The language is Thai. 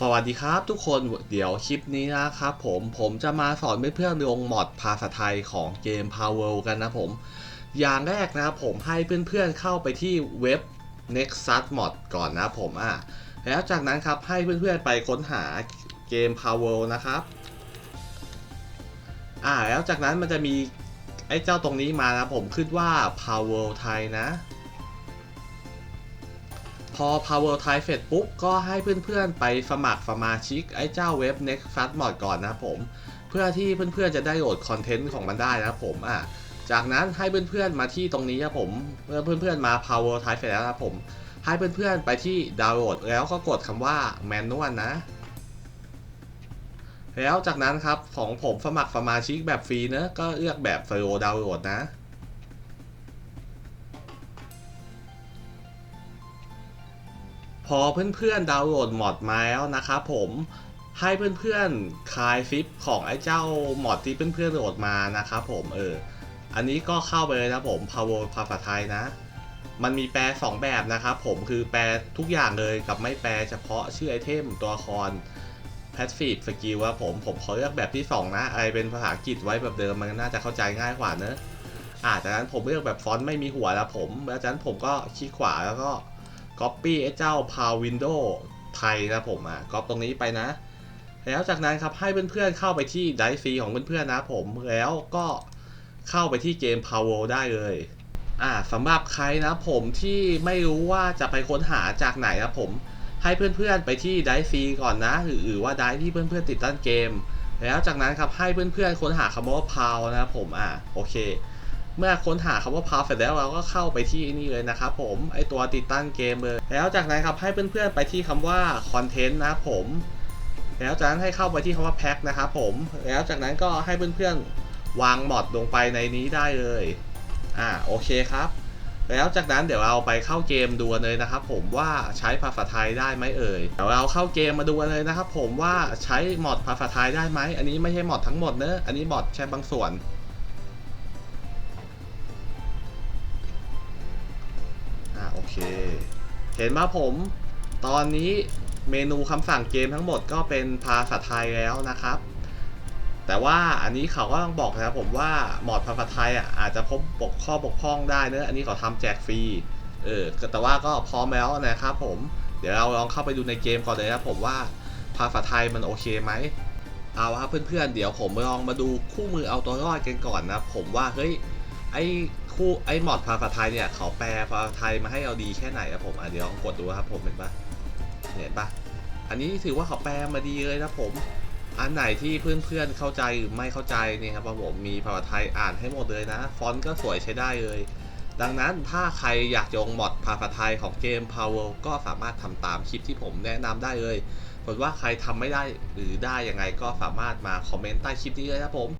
สวัสดีครับทุกคนเดี๋ยวคลิปนี้นะครับผมผมจะมาสอนเพื่อนๆลงมอดภาษาไทยของเกม Power กันนะผม อย่างแรกนะครับผมให้เพื่อนๆเข้าไปที่เว็บ Nexus Mod ก่อนนะผมอะแล้วจากนั้นครับให้เพื่อนๆไปค้นหาเกม Power นะครับอ่าแล้วจากนั้นมันจะมีไอ้เจ้าตรงนี้มานะผมขึ้นว่า Power ไทยนะ พอ Power t i เสร็จปุ๊บ ก็ให้เพื่อนๆไปสมัครสมาชิกไอ้เจ้าเว็บ Nexus Mod ก่อนนะผม เพื่อที่เพื่อนๆจะได้โหลดคอนเทนต์ของมันได้นะผมอะจากนั้นให้เพื่อนๆมาที่ตรงนี้ครับผมเมื่อเพื่อนๆมา Power t i เสร็จแล้วนะครับผม ให้เพื่อนๆไปที่ดาวน์โหลดแล้วก็กดคำว่า Manual นะแล้วจากนั้นครับของผมสมัครสมาชิกแบบฟรีเนอะก็เลือกแบบ Slow Download นะ พอเพื่อนๆดาวน์โหลดมอดมาแล้วนะครับผมให้เพื่อนๆคลายซิปของไอ้เจ้ามอดที่เพื่อนๆโหลดมานะครับผมเอออันนี้ก็เข้าไปเลยนะผม Power ภาษาไทยนะ มันมีแปล 2 แบบนะครับผมคือแปลทุกอย่างเลยกับไม่แปลเฉพาะชื่อไอเทมตัวละคร Passive Skill ครับผมผมขอเลือกแบบที่ 2 นะอะไรเป็นภาษาอังกฤษไว้แบบเดิมมันน่าจะเข้าใจง่ายกว่าเนอะอ่าจากนั้นผมเลือกแบบฟอนต์ไม่มีหัวแล้วผม แล้วจากนั้นผมก็คลิกขวาแล้วก็ Copy ไอ้เจ้า Power Window ไทยนะผมอะก๊อปตรงนี้ไปนะ แล้วจากนั้นครับให้เพื่อนๆเข้าไปที่ไดซีของเพื่อนๆนะผมแล้วก็เข้าไปที่เกม Power ได้เลยอ่าสำหรับใครนะผมที่ไม่รู้ว่าจะไปค้นหาจากไหนนะผมให้เพื่อนๆไปที่ไดซีก่อนนะหรือว่าไดที่เพื่อนๆติดตั้งเกม แล้วจากนั้นครับให้เพื่อนๆค้นหาคำว่า Power นะครับผมอะโอเค เมื่อค้นหาคำว่า Power เสร็จแล้วเราก็เข้าไปที่นี่เลยนะครับผมไอตัวติดตั้งเกมเลย แล้วจากนั้นครับให้เพื่อนๆไปที่คำว่า Content นะผม แล้วจากนั้นให้เข้าไปที่คำว่า Pack นะครับผม แล้วจากนั้นก็ให้เพื่อนๆวางมอดลงไปในนี้ได้เลยอ่าโอเคครับ แล้วจากนั้นเดี๋ยวเราไปเข้าเกมดูเลยนะครับ ผมว่าใช้ภาษาไทยได้ไหมเอ่ยเดี๋ยวเราเข้าเกมมาดูเลยนะครับ ผมว่าใช้มอดภาษาไทยได้ไหมอันนี้ไม่ใช่มอดทั้งหมดเนอะอันนี้มอดแค่บางส่วน เห็นว่าผม ตอนนี้เมนูคำสั่งเกมทั้งหมดก็เป็นภาษาไทยแล้วนะครับ แต่ว่าอันนี้เขาก็ต้องบอกนะครับผมว่าหมอดภาษาไทยอะอาจจะพบบกข้อบกพร่องได้เนอะอันนี้เขาทำแจกฟรีเออแต่ว่าก็พร้อมแล้วนะครับผมเดี๋ยวเราลองเข้าไปดูในเกมก่อนเลยนะผมว่าภาษาไทยมันโอเคไหมเอาครับเพื่อนๆเดี๋ยวผมลองมาดูคู่มือเอาตัวรอดกันก่อนนะผมว่าเฮ้ยไอ คู่ไอ้หมอดภาษาไทยเนี่ยเขาแปลภาษาไทยมาให้เราดีแค่ไหนครับผมอะเดี๋ยวลองกดดูครับผมเห็นปะเห็นปะอันนี้ถือว่าเขาแปลมาดีเลยนะผมอันไหนที่เพื่อนๆเข้าใจหรือไม่เข้าใจเนี่ยครับผมมีภาษาไทยอ่านให้หมดเลยนะ ฟอนต์ก็สวยใช้ได้เลย ดังนั้นถ้าใครอยากจะลงมอดภาษาไทยของเกม Power ก็สามารถทำตามคลิปที่ผมแนะนำได้เลยผลว่าใครทำไม่ได้หรือได้ยังไงก็สามารถมาคอมเมนต์ใต้คลิปนี้เลยนะครับผม